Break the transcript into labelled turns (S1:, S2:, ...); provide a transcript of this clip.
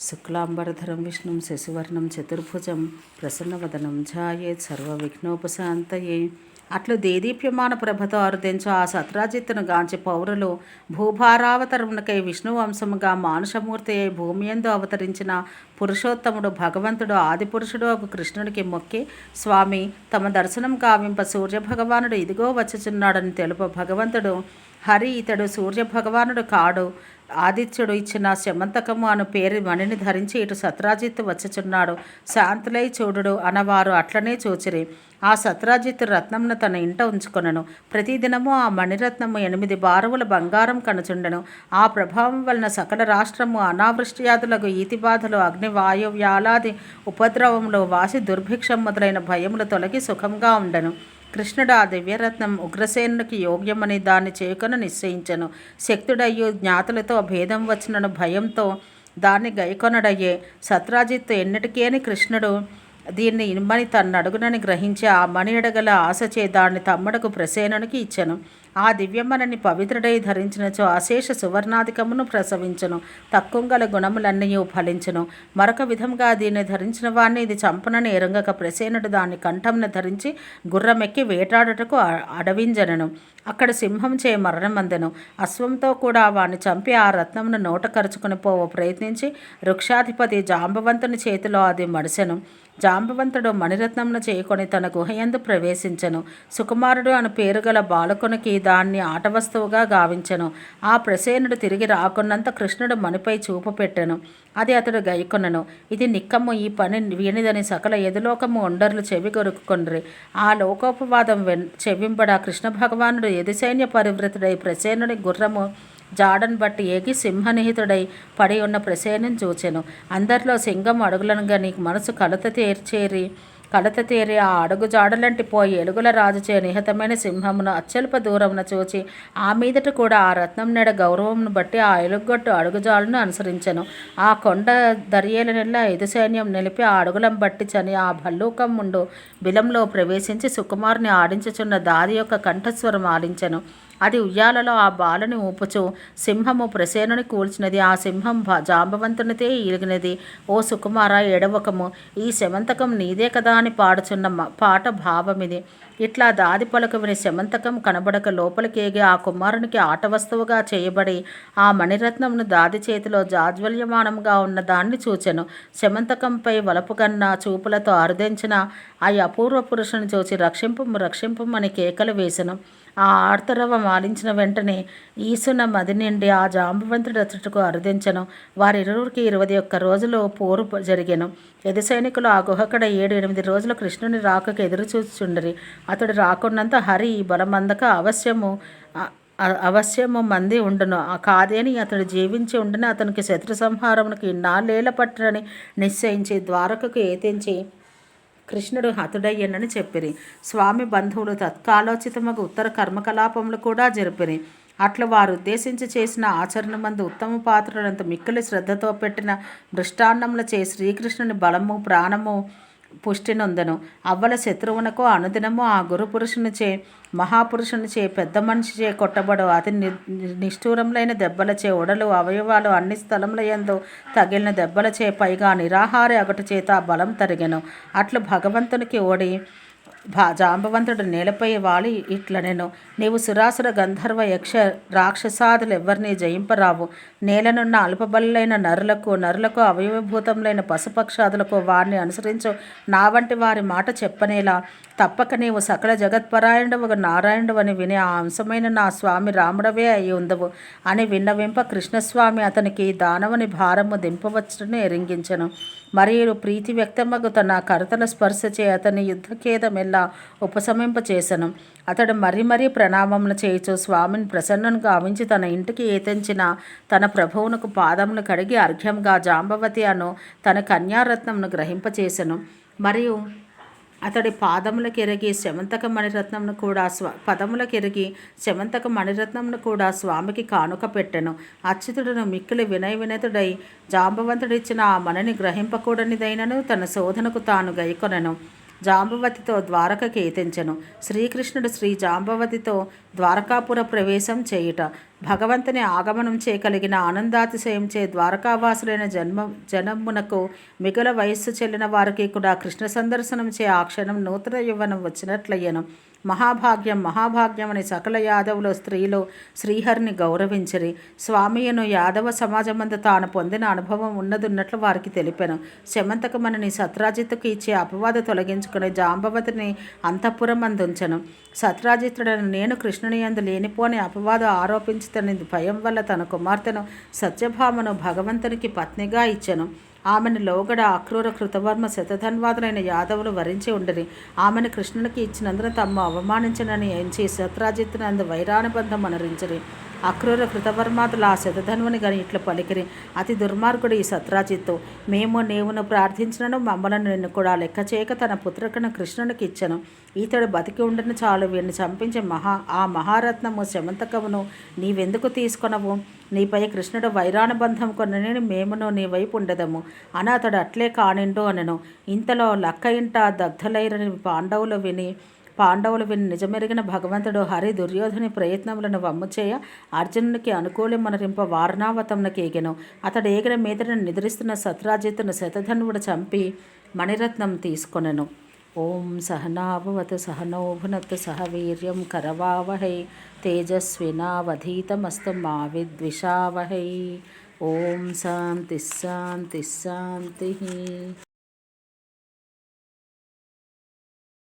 S1: శుక్లాంబరధరం విష్ణుం శశివర్ణం చతుర్భుజం ప్రసన్నవదనం ఝాయేత్ సర్వవిఘ్నోపశాంతయే. అట్లు దేదీప్యమాన ప్రభతో అరుదించు ఆ సత్రాజిత్తును గాంచి పౌరులు భూభారావతరమునకై విష్ణు వంశముగా మానుషమూర్తి అయి భూమి ఎందు అవతరించిన పురుషోత్తముడు భగవంతుడు ఆదిపురుషుడు ఒక కృష్ణుడికి మొక్కి స్వామి తమ దర్శనం కావింప సూర్యభగవానుడు ఇదిగో వచ్చుచున్నాడని తెలుపు భగవంతుడు. హరి ఇతడు సూర్యభగవానుడు కాడు. ఆదిత్యుడు ఇచ్చిన శమంతకము అను పేరు మణిని ధరించి ఇటు సత్రాజిత్ వచ్చుచున్నాడు. శాంతులై చూడుడు అనవారు అట్లనే చూచిరి. ఆ సత్రాజిత్ రత్నంను తన ఇంట ఉంచుకొనను. ప్రతిదినము ఆ మణిరత్నము ఎనిమిది బారువుల బంగారం కనుచుండెను. ఆ ప్రభావం వలన సకల రాష్ట్రము అనావృష్టియాదులకు ఈతి బాధలు అగ్ని వ్యాలాది ఉపద్రవములు వాసి దుర్భిక్షం మొదలైన భయములు తొలగి సుఖంగా ఉండెను. కృష్ణుడు ఆ దివ్యరత్నం ఉగ్రసేనునికి యోగ్యమని దాన్ని చేయుకొని నిశ్చయించను. శక్తుడయ్యు జ్ఞాతులతో భేదం వచ్చినను భయంతో దాన్ని గైకొనడయ్యే సత్రాజిత్తు ఎన్నిటికీ అని కృష్ణుడు దీన్ని ఇమ్మని తన్నడుగునని గ్రహించి ఆ మణి ఎడగల ఆశచే దాన్ని తమ్ముడకు ప్రసేనునికి ఇచ్చెను. ఆ దివ్యమణిని పవిత్రుడై ధరించినచో అశేష సువర్ణాధికమును ప్రసవించును. తక్కువగల గుణములన్నీ ఫలించును. మరొక విధంగా దీన్ని ధరించిన వాణ్ణి ఇది చంపనని ఎరుంగక ప్రసేనుడు దాన్ని కంఠంను ధరించి గుర్రమెక్కి వేటాడుటకు అడవింజనను. అక్కడ సింహం చే మరణమందెను. అశ్వంతో కూడా వాణ్ణి చంపి ఆ రత్నమును నోట కరుచుకుని పోవ ప్రయత్నించి వృక్షాధిపతి జాంబవంతుని చేతిలో అది మడిసెను. జాంబవంతుడు మణిరత్నంను చేయకొని తన గుహయందు ప్రవేశించెను. సుకుమారుడు అను పేరు గల బాలకునికి దాన్ని ఆటవస్తువుగా గావించెను. ఆ ప్రసేనుడు తిరిగి రాకున్నంత కృష్ణుడు మణిపై చూపు పెట్టెను. అది అతడు గైకొనను. ఇది నిక్కమ్ము ఈ పని వీనిదని సకల ఎదులోకము ఉండర్లు చెవి కొరుక్కొండ్రి ఆ లోకోపవాదం వెన్ చెవింబడా కృష్ణ భగవానుడు ఎది సైన్య పరివృతుడై ప్రసేనుడి గుర్రము జాడను బట్టి ఏగి సింహనిహితుడై పడి ఉన్న ప్రసేనం చూచెను. అందరిలో సింగం అడుగులను నీకు మనసు కలత తీర్చేరి కలత తీరి ఆ అడుగు జాడలంటి పోయి ఎలుగుల రాజుచే నిహతమైన సింహమును అత్యల్ప దూరమున చూచి ఆ మీదట కూడా ఆ రత్నం నెడ గౌరవమును బట్టి ఆ ఎలుగొట్టు అడుగుజాలను అనుసరించను. ఆ కొండ దర్యేల నెల ఎదు సైన్యం నిలిపి ఆ అడుగులం బట్టి చని ఆ భల్లూకం ముండు బిలంలో ప్రవేశించి సుకుమారుని ఆడించుచున్న దారి యొక్క కంఠస్వరం ఆడించెను అది ఉయ్యాలలో ఆ బాలని ఊపుచు సింహము ప్రసేనుని కూల్చినది. ఆ సింహం జాంబవంతునితే ఈలిగినది. ఓ సుకుమార ఎడవకము ఈ శమంతకం నీదే కదా అని పాడుచున్న పాట భావమిది. ఇట్లా దాది పలుకు శమంతకం కనబడక లోపలికేగి ఆ కుమారునికి ఆట వస్తువుగా చేయబడి ఆ మణిరత్నంను దాది చేతిలో జాజ్వల్యమానంగా ఉన్న దాన్ని చూచెను. శమంతకంపై వలపుగన్న చూపులతో అరుదించిన ఆ అపూర్వ పురుషుని చూచి రక్షింపు రక్షింపమని కేకలు వేసెను. ఆ ఆర్తరవ మాలించిన వెంటనే ఈసున మది నిండి ఆ జాంబవంతుడి అతడుకు అరుదించను. వారిరువురికి ఇరవై ఒక్క రోజులు పోరు జరిగాను. ఎది సైనికులు ఆ గుహకడ ఏడు ఎనిమిది రోజులు కృష్ణుని రాకకు ఎదురు చూచుండరి అతడు రాకున్నంత హరి బలమందక అవశ్యము అవశ్యము మంది ఉండును. కాదేని అతడు జీవించి ఉండని అతనికి శత్రు సంహారమునకు ఇన్నాళ్ళేళ్ళ పట్టరని నిశ్చయించి ద్వారకకు ఏతించి కృష్ణుడు హతుడయ్యనని చెప్పిరి. స్వామి బంధువులు తత్కాలోచితమగు ఉత్తర కర్మకలాపములు కూడా జరిపిరి. అట్లా వారు ఉద్దేశించి చేసిన ఆచరణ మందు ఉత్తమ పాత్రలంత మిక్కిలి శ్రద్ధతో పెట్టిన మృష్టాన్నములచే శ్రీకృష్ణుని బలము ప్రాణము పుష్టినొందను. అవ్వల శత్రువునకు అనుదినము ఆ గురు పురుషునిచే మహాపురుషునిచే పెద్ద మనిషిచే కొట్టబడు. అతి నిష్ఠూరములైన దెబ్బలచే ఉడలు అవయవాలు అన్ని స్థలములయందు తగిలిన దెబ్బలచే పైగా నిరాహార అగటు చేత బలం తరిగెను. అట్లు భగవంతునికి ఓడి భా జాంబవంతుడు నేలపై వాలి ఇట్ల నేను. నీవు సురాసుర గంధర్వ యక్ష రాక్షసాదులు ఎవరిని జయింపరావు. నేలనున్న అల్పబలులైన నరులకు నరులకు అవయవభూతములైన పశుపక్షాదులకు వారిని అనుసరించు. నా వంటి వారి మాట చెప్పనేలా. తప్పక నీవు సకల జగత్పరాయణుడు నారాయణుడు అని విని ఆ అంశమైన నా స్వామి రాముడవే అయి ఉందవు. అని విన్నవింప కృష్ణస్వామి అతనికి దానవుని భారము దింపవచ్చును ఎరింగించను. మరియు ప్రీతి వ్యక్తమగు తన కరతల స్పర్శచే అతని యుద్ధఖేదమెల్ల ఉపశమింప చేసను అతడు మరీ మరీ ప్రణామములు చేయుచు స్వామిని ప్రసన్నను గావించి తన ఇంటికి ఏతెంచిన తన ప్రభువునకు పాదమును కడిగి అర్ఘ్యంగా జాంబవతి అను తన కన్యారత్నంను గ్రహింపచేసెను. మరియు అతడి పాదములకెరిగి శమంతక మణిరత్నంను కూడా స్వ పదములకెరిగి శమంతక మణిరత్నంను కూడా స్వామికి కానుక పెట్టెను. అచ్యుతుడును మిక్కిలి వినయ వినతుడై జాంబవంతుడిచ్చిన ఆ మణిని గ్రహింపకూడనిదైనను తన శోధనకు తాను గైకొనెను. జాంబవతితో ద్వారకకి ఏతించెను శ్రీకృష్ణుడు శ్రీ జాంబవతితో ద్వారకాపుర ప్రవేశం చేయుట. భగవంతుని ఆగమనం చేయగలిగిన ఆనందాతిశయంచే ద్వారకావాసులైన జన్మ జనమునకు మిగుల వయస్సు చెల్లిన వారికి కూడా కృష్ణ సందర్శనం చే ఆ క్షణం నూతన యువనం వచ్చినట్లయ్యను. మహాభాగ్యం మహాభాగ్యం అని సకల యాదవుల స్త్రీలు శ్రీహరిని గౌరవించరి. స్వామియను యాదవ సమాజమందు తాను పొందిన అనుభవం ఉన్నదున్నట్లు వారికి తెలిపాను. శమంతకమణిని సత్రాజిత్తుకు ఇచ్చే అపవాద తొలగించుకుని జాంబవతిని అంతఃపురం అందుంచను సత్రాజిత్తుడని నేను కృష్ణుని అందు లేనిపోని అపవాదం ఆరోపించుతని భయం వల్ల తన కుమార్తెను సత్యభామను భగవంతునికి పత్నిగా ఇచ్చెను. ఆమెను లోగడ అక్రూర కృతవర్మ శతధన్వాదులైన యాదవులు వరించి ఉండరి. ఆమెను కృష్ణునికి ఇచ్చినందున తమ్ము అవమానించనని ఎంచి శత్రాజిత్తునందు వైరానుబంధం అనరించరి. అక్రూర కృతవర్మాతులు ఆ శతధన్వుని గని ఇట్లు పలికిరి. అతి దుర్మార్గుడు ఈ సత్రాజిత్తు. మేము నీవును ప్రార్థించినను మమ్మలను నిన్ను కూడా లెక్క చేయక తన పుత్రకను కృష్ణునికి ఇచ్చను. ఈతడు బతికి ఉండను చాలు. వీడిని చంపించే మహా ఆ మహారత్నము శమంతకమును నీవెందుకు తీసుకొనవు? నీపై కృష్ణుడు వైరానుబంధం కొనని మేమును నీ వైపు ఉండదము. అని అతడు అట్లే కానిండు అనను. ఇంతలో లక్క ఇంట దగ్ధలైరని పాండవులు విని పాండవులు విని నిజమెరిగిన భగవంతుడు హరి దుర్యోధని ప్రయత్నములను వమ్ముచేయ అర్జునునికి అనుకూలమనరింప వారణావతమునకు ఎగెను అతడు ఏగిన మీదను నిద్రిస్తున్న సత్రాజిత్తును శతధనువుడు చంపి మణిరత్నం తీసుకొనెను. ఓం సహనాభవతు సహనోభునత్ సహవీర్యం సహ వీర్యం కరవావహై తేజస్వినావధీతమస్తు మా విద్విషావహై ఓం శాంతి శాంతి శాంతి.